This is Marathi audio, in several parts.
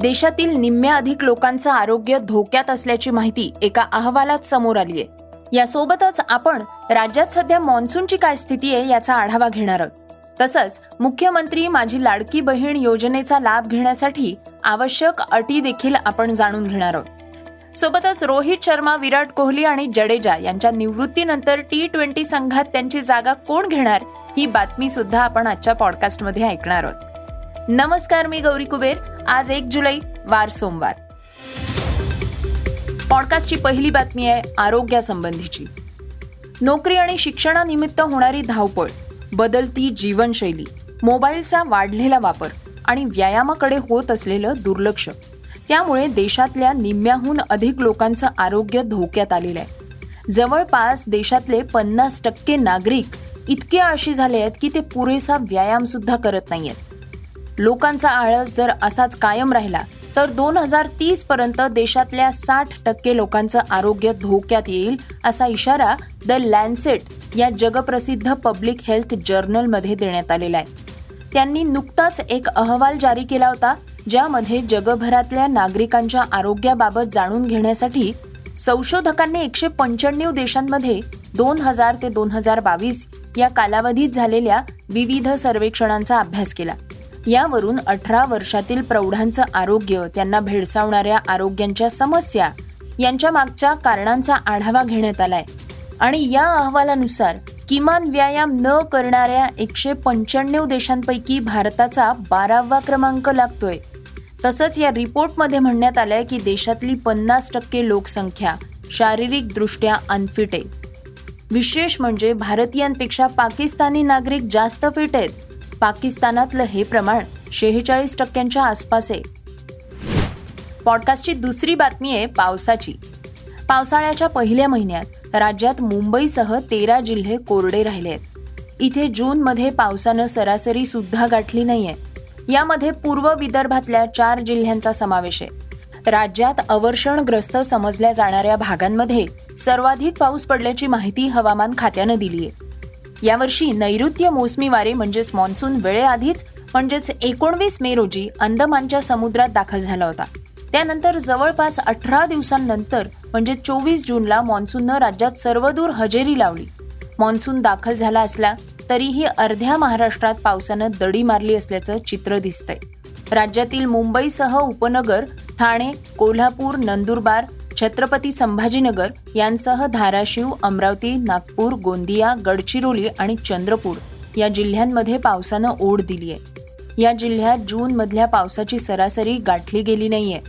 देशातील निम्म्या अधिक लोकांचं आरोग्य धोक्यात असल्याची माहिती एका अहवालात समोर आली आहे यासोबतच आपण राज्यात सध्या मान्सूनची काय स्थिती आहे याचा आढावा घेणार आहोत. तसंच मुख्यमंत्री माझी लाडकी बहीण योजनेचा लाभ घेण्यासाठी आवश्यक अटी देखील आपण जाणून घेणार आहोत. सोबतच रोहित शर्मा विराट कोहली आणि जडेजा यांच्या निवृत्तीनंतर टी ट्वेंटी संघात त्यांची जागा कोण घेणार ही बातमी सुद्धा आपण आजच्या पॉडकास्टमध्ये ऐकणार आहोत. नमस्कार मी गौरी कुबेर. आज एक जुलै वार सोमवार. पॉडकास्टची पहिली बातमी आहे आरोग्यासंबंधीची. नोकरी आणि शिक्षणानिमित्त होणारी धावपळ बदलती जीवनशैली मोबाईलचा वाढलेला वापर आणि व्यायामाकडे होत असलेलं दुर्लक्ष त्यामुळे देशातल्या निम्म्याहून अधिक लोकांचं आरोग्य धोक्यात आलेलं आहे. जवळपास देशातले पन्नास टक्के नागरिक इतके आळशी झाले आहेत की ते पुरेसा व्यायामसुद्धा करत नाही आहेत लोकांचा आळस जर असाच कायम राहिला तर दोन हजार तीस पर्यंत देशातल्या साठ टक्के लोकांचं आरोग्य धोक्यात येईल असा इशारा द लॅन्सेट या जगप्रसिद्ध पब्लिक हेल्थ जर्नलमध्ये देण्यात आलेला आहे. त्यांनी नुकताच एक अहवाल जारी केला होता ज्यामध्ये जगभरातल्या नागरिकांच्या आरोग्याबाबत जाणून घेण्यासाठी संशोधकांनी एकशे पंच्याण्णव देशांमध्ये दोन हजार ते दोन हजार बावीस या कालावधीत झालेल्या विविध सर्वेक्षणांचा अभ्यास केला. यावरून अठरा वर्षातील प्रौढांचं आरोग्य त्यांना भेडसावणाऱ्या आरोग्यांच्या समस्या यांच्या मागच्या कारणांचा आढावा घेण्यात आलाय. आणि या अहवालानुसार किमान व्यायाम न करणाऱ्या एकशे पंच्याण्णव देशांपैकी भारताचा बारावा क्रमांक लागतोय. तसंच या रिपोर्टमध्ये म्हणण्यात आलंय की देशातली पन्नास टक्के लोकसंख्या शारीरिकदृष्ट्या अनफिट आहे. विशेष म्हणजे भारतीयांपेक्षा पाकिस्तानी नागरिक जास्त फिट आहेत. पाकिस्तानातलं हे प्रमाण शेहेचाळीस टक्क्यांच्या आसपास आहे. पॉडकास्टची दुसरी बातमी आहे पावसाची. पावसाळ्याच्या पहिल्या महिन्यात राज्यात मुंबईसह तेरा जिल्हे कोरडे राहिले आहेत. इथे जूनमध्ये पावसानं सरासरी सुद्धा गाठली नाहीये. यामध्ये पूर्व विदर्भातल्या चार जिल्ह्यांचा समावेश आहे. राज्यात अवर्षणग्रस्त समजल्या जाणाऱ्या भागांमध्ये सर्वाधिक पाऊस पडल्याची माहिती हवामान खात्यानं दिली आहे यावर्षी नैऋत्य मोसमी वारे म्हणजेच मान्सून वेळेआधीच म्हणजेच एकोणवीस मे रोजी अंदमानच्या समुद्रात दाखल झाला होता. त्यानंतर जवळपास अठरा दिवसांनंतर म्हणजे चोवीस जूनला मान्सूननं राज्यात सर्वदूर हजेरी लावली. मान्सून दाखल झाला असला तरीही अर्ध्या महाराष्ट्रात पावसानं दडी मारली असल्याचं चित्र दिसतंय. राज्यातील मुंबईसह उपनगर ठाणे कोल्हापूर नंदुरबार छत्रपती संभाजीनगर यांसह धाराशिव अमरावती नागपूर गोंदिया गडचिरोली आणि चंद्रपूर या जिल्ह्यांमध्ये पावसानं ओढ दिली आहे. या जिल्ह्यात जूनमधल्या पावसाची सरासरी गाठली गेली नाहीये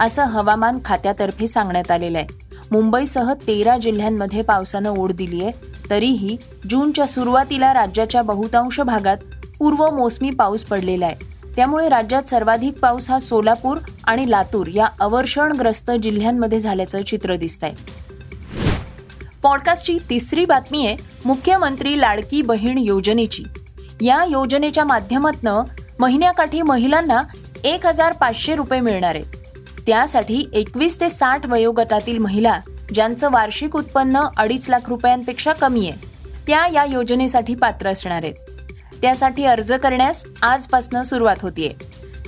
असं हवामान खात्यातर्फे सांगण्यात आलेलं आहे. मुंबईसह तेरा जिल्ह्यांमध्ये पावसानं ओढ दिली आहे तरीही जूनच्या सुरुवातीला राज्याच्या बहुतांश भागात पूर्व मोसमी पाऊस पडलेला आहे. त्यामुळे राज्यात सर्वाधिक पाऊस हा सोलापूर आणि लातूर या अवर्षणग्रस्त जिल्ह्यांमध्ये झाल्याचं चित्र दिसतंय. पॉडकास्टची तिसरी बातमी आहे मुख्यमंत्री लाडकी बहीण योजनेची. या योजनेच्या माध्यमातनं महिन्याकाठी महिलांना एक हजार पाचशे रुपये मिळणार आहेत त्यासाठी एकवीस ते साठ वयोगटातील महिला ज्यांचं वार्षिक उत्पन्न अडीच लाख रुपयांपेक्षा कमी आहे त्या या योजनेसाठी पात्र असणार आहेत. त्यासाठी अर्ज करण्यास आजपासून सुरुवात होतीये.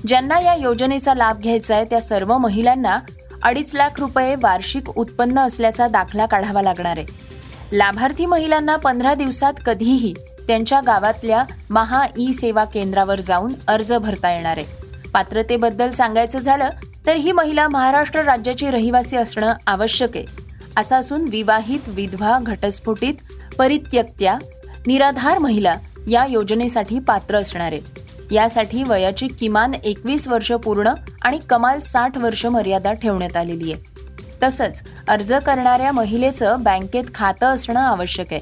ज्यांना या योजनेचा लाभ घ्यायचा आहे त्या सर्व महिलांना अडीच लाख रुपये वार्षिक उत्पन्न असल्याचा दाखला काढावा लागणार आहे. लाभार्थी महिलांना पंधरा दिवसात कधीही त्यांच्या गावातल्या महा ई सेवा केंद्रावर जाऊन अर्ज भरता येणार आहे. पात्रतेबद्दल सांगायचं झालं तर ही महिला महाराष्ट्र राज्याची रहिवासी असणं आवश्यक आहे. असं असून विवाहित विधवा घटस्फोटित परित्यक्त्या निराधार महिला या योजनेसाठी पात्र असणार. आहेत यासाठी वयाची किमान एकवीस वर्ष पूर्ण आणि कमाल साठ वर्ष मर्यादा ठेवण्यात आलेली आहे. तसंच अर्ज करणाऱ्या महिलेचं बँकेत खातं असणं आवश्यक आहे.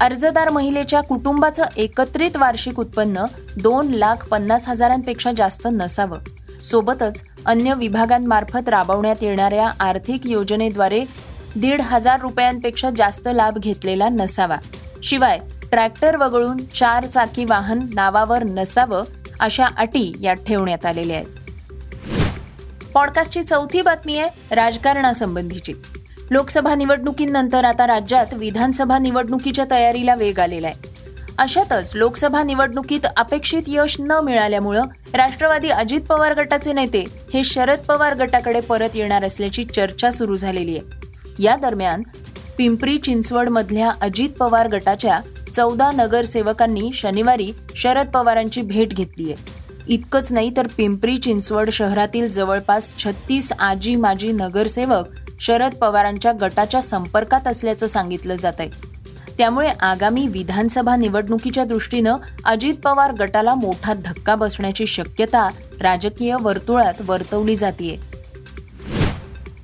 अर्जदार महिलेच्या कुटुंबाचं एकत्रित वार्षिक उत्पन्न दोन लाख पन्नास हजारांपेक्षा जास्त नसावं. सोबतच अन्य विभागांमार्फत राबवण्यात येणाऱ्या आर्थिक योजनेद्वारे दीड हजार रुपयांपेक्षा जास्त लाभ घेतलेला नसावा. शिवाय ट्रॅक्टर वगळून चार चाकी वाहन नावावर नसावं अशा अटी यात ठेवण्यात आलेल्या आहेत. पॉडकास्टची चौथी बातमी आहे राजकारणासंबंधीची. लोकसभा निवडणुकीनंतर आता राज्यात विधानसभा निवडणुकीच्या तयारीला वेग आलेला आहे. अशातच लोकसभा निवडणुकीत अपेक्षित यश न मिळाल्यामुळं राष्ट्रवादी अजित पवार गटाचे नेते हे शरद पवार गटाकडे परत येणार असल्याची चर्चा सुरू झालेली आहे. या दरम्यान पिंपरी चिंचवड मधल्या अजित पवार गटाच्या चौदा नगरसेवकांनी शनिवारी शरद पवारांची भेट घेतली आहे. इतकंच नाही तर पिंपरी चिंचवड शहरातील जवळपास छत्तीस आजी माजी नगरसेवक शरद पवारांच्या गटाच्या संपर्कात असल्याचं सांगितलं जात आहे. त्यामुळे आगामी विधानसभा निवडणुकीच्या दृष्टीनं अजित पवार गटाला मोठा धक्का बसण्याची शक्यता राजकीय वर्तुळात वर्तवली जाते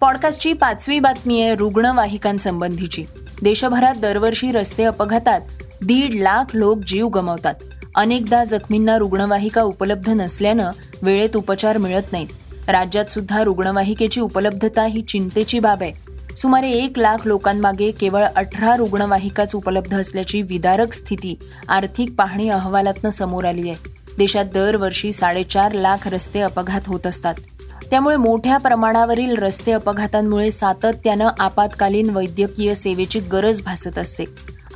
पॉडकास्टची पाचवी बातमी आहे रुग्णवाहिकांसंबंधीची. देशभरात दरवर्षी रस्ते अपघातात दीड लाख लोक जीव गमावतात. अनेकदा जखमींना रुग्णवाहिका उपलब्ध नसल्यानं वेळेत उपचार मिळत नाहीत. राज्यात सुद्धा रुग्णवाहिकेची उपलब्धता ही चिंतेची बाब आहे. सुमारे एक लाख लोकांमागे केवळ अठरा रुग्णवाहिकाच उपलब्ध असल्याची विदारक स्थिती आर्थिक पाहणी अहवालातनं समोर आली आहे. देशात दरवर्षी साडेचार लाख रस्ते अपघात होत असतात. त्यामुळे मोठ्या प्रमाणावरील रस्ते अपघातांमुळे सातत्यानं आपत्कालीन वैद्यकीय सेवेची गरज भासत असते.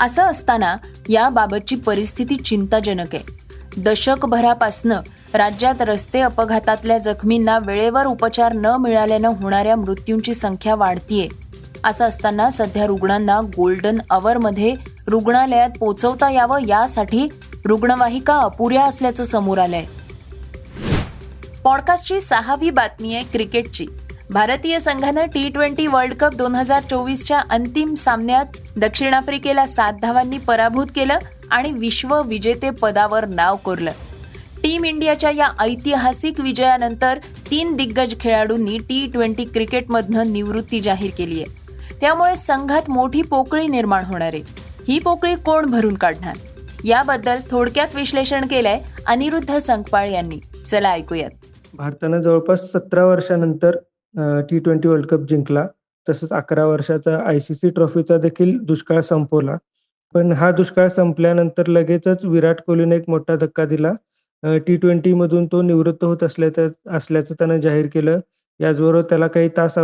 असं असताना याबाबतची परिस्थिती चिंताजनक आहे. दशकभरापासनं राज्यात रस्ते अपघातातल्या जखमींना वेळेवर उपचार न मिळाल्यानं होणाऱ्या मृत्यूंची संख्या वाढतीये. असं असताना सध्या रुग्णांना गोल्डन अवरमध्ये रुग्णालयात पोचवता यावं यासाठी रुग्णवाहिका अपुऱ्या असल्याचं समोर आलंय. पॉडकास्टची सहावी बातमी आहे क्रिकेटची. भारतीय संघानं टी ट्वेंटी वर्ल्ड कप दोन हजार चोवीसच्या अंतिम सामन्यात दक्षिण आफ्रिकेला सात धावांनी पराभूत केलं आणि विश्व विजेते पदावर नाव कोरलं. टीम इंडियाच्या या ऐतिहासिक विजयानंतर तीन दिग्गज खेळाडूंनी टी ट्वेंटी क्रिकेटमधनं निवृत्ती जाहीर केली आहे. त्यामुळे संघात मोठी पोकळी निर्माण होणार आहे. ही पोकळी कोण भरून काढणार? याबद्दल थोडक्यात विश्लेषण केलंय अनिरुद्ध संकपाळ यांनी. चला ऐकूयात. भारतानं जवळपास सतरा वर्षानंतर टी ट्वेंटी वर्ल्ड कप जिंकला. तसंच अकरा वर्षाचा आय सी सी ट्रॉफीचा देखील दुष्काळ संपवला. पण हा दुष्काळ संपल्यानंतर लगेचच विराट कोहलीने एक मोठा धक्का दिला. टी ट्वेंटी मधून तो निवृत्त होत असल्याचं असल्याचं त्यानं जाहीर केलं. याचबरोबर त्याला काही तास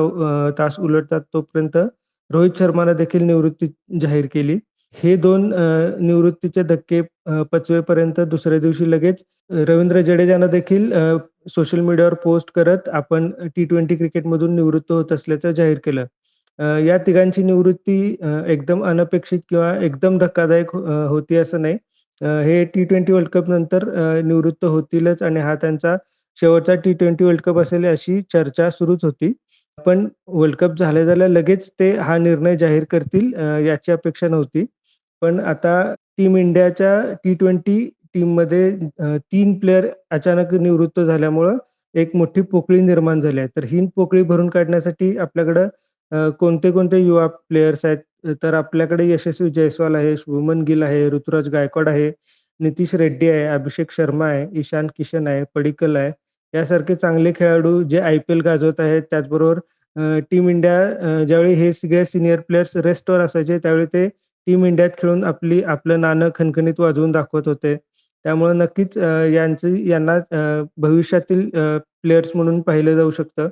तास उलटतात तोपर्यंत रोहित शर्मानं देखील निवृत्ती जाहीर केली. हे दोन निवृत्तीचे धक्के पचवेपर्यंत दुसऱ्या दिवशी लगेच रवींद्र जडेजानं देखील सोशल मीडियावर पोस्ट करत आपण टी ट्वेंटी क्रिकेटमधून निवृत्त होत असल्याचं जाहीर केलं. या तिघांची निवृत्ती एकदम अनपेक्षित किंवा एकदम धक्कादायक हो, होती असं नाही. हे टी ट्वेंटी वर्ल्ड कप नंतर निवृत्त होतीलच आणि हा त्यांचा शेवटचा टी ट्वेंटी वर्ल्ड कप असेल अशी चर्चा सुरूच होती. पण वर्ल्ड कप झाल्या झाल्या लगेच ते हा निर्णय जाहीर करतील याची अपेक्षा नव्हती. पण आता टीम इंडियाच्या टी ट्वेंटी टीममध्ये तीन प्लेयर अचानक निवृत्त झाल्यामुळं एक मोठी पोकळी निर्माण झाली आहे. तर ही पोकळी भरून काढण्यासाठी आपल्याकडं कोणते कोणते युवा प्लेयर्स आहेत? तर आपल्याकडे यशस्वी जयस्वाल आहे शुभमन गिल आहे ऋतुराज गायकवाड आहे नितीश रेड्डी आहे अभिषेक शर्मा आहे ईशान किशन आहे पडिकल आहे. यासारखे चांगले खेळाडू जे आय पी एल गाजवत आहेत त्याचबरोबर टीम इंडिया ज्यावेळी हे सगळे सिनियर प्लेयर्स रेस्टवर असायचे त्यावेळी ते टीम इंडियात खेळून आपली आपलं नाणं खणखणीत वाजवून दाखवत होते. त्यामुळे नक्कीच अ, यांची यांना अ, भविष्यातील प्लेयर्स म्हणून पाहिलं जाऊ शकतं.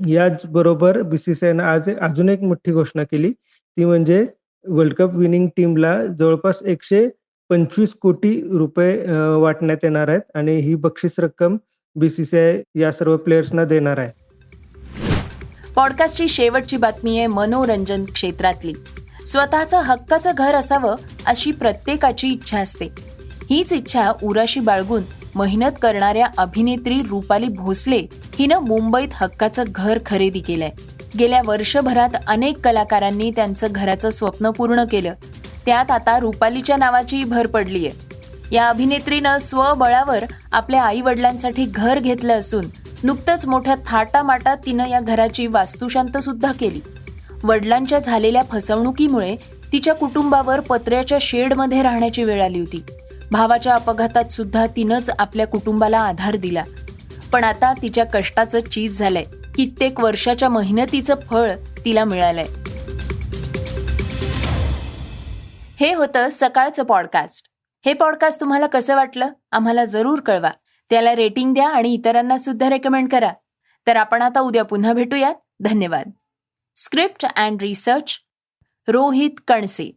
याचबरोबर बी सी सी आयनं आज अजून एक मोठी घोषणा केली. ती म्हणजे वर्ल्ड कप विनिंग टीमला जवळपास एकशे पंचवीस कोटी रुपये अ, वाटण्यात येणार आहेत आणि ही बक्षीस रक्कम बी सी सी आय या सर्व प्लेयर्सना देणार आहे. पॉडकास्टची शेवटची बातमी आहे मनोरंजन क्षेत्रातली. स्वतःचं हक्काचं घर असावं अशी प्रत्येकाची इच्छा असते. हीच इच्छा उराशी बाळगून मेहनत करणाऱ्या अभिनेत्री रुपाली भोसले हिनं मुंबईत हक्काचं घर खरेदी केलंय. गेल्या वर्षभरात अनेक कलाकारांनी त्यांचं घराचं स्वप्न पूर्ण केलं. त्यात आता रुपालीच्या नावाची भर पडली आहे या अभिनेत्रीनं स्वबळावर आपल्या आई वडिलांसाठी घर घेतलं असून नुकतंच मोठ्या थाटामाटात तिनं या घराची वास्तुशांत सुद्धा केली. वडिलांच्या झालेल्या फसवणुकीमुळे तिच्या कुटुंबावर पत्र्याच्या शेडमध्ये राहण्याची वेळ आली होती. भावाच्या अपघातात सुद्धा तिनंच आपल्या कुटुंबाला आधार दिला. पण आता तिच्या कष्टाचं चीज झालंय. कित्येक वर्षाच्या मेहनतीचं फळ तिला मिळालंय. हे होतं सकाळचं पॉडकास्ट. हे पॉडकास्ट तुम्हाला कसं वाटलं? आम्हाला जरूर कळवा. त्याला रेटिंग द्या आणि इतरांना सुद्धा रेकमेंड करा. तर आपण आता उद्या पुन्हा भेटूयात. धन्यवाद. Script and research Rohit Kanse.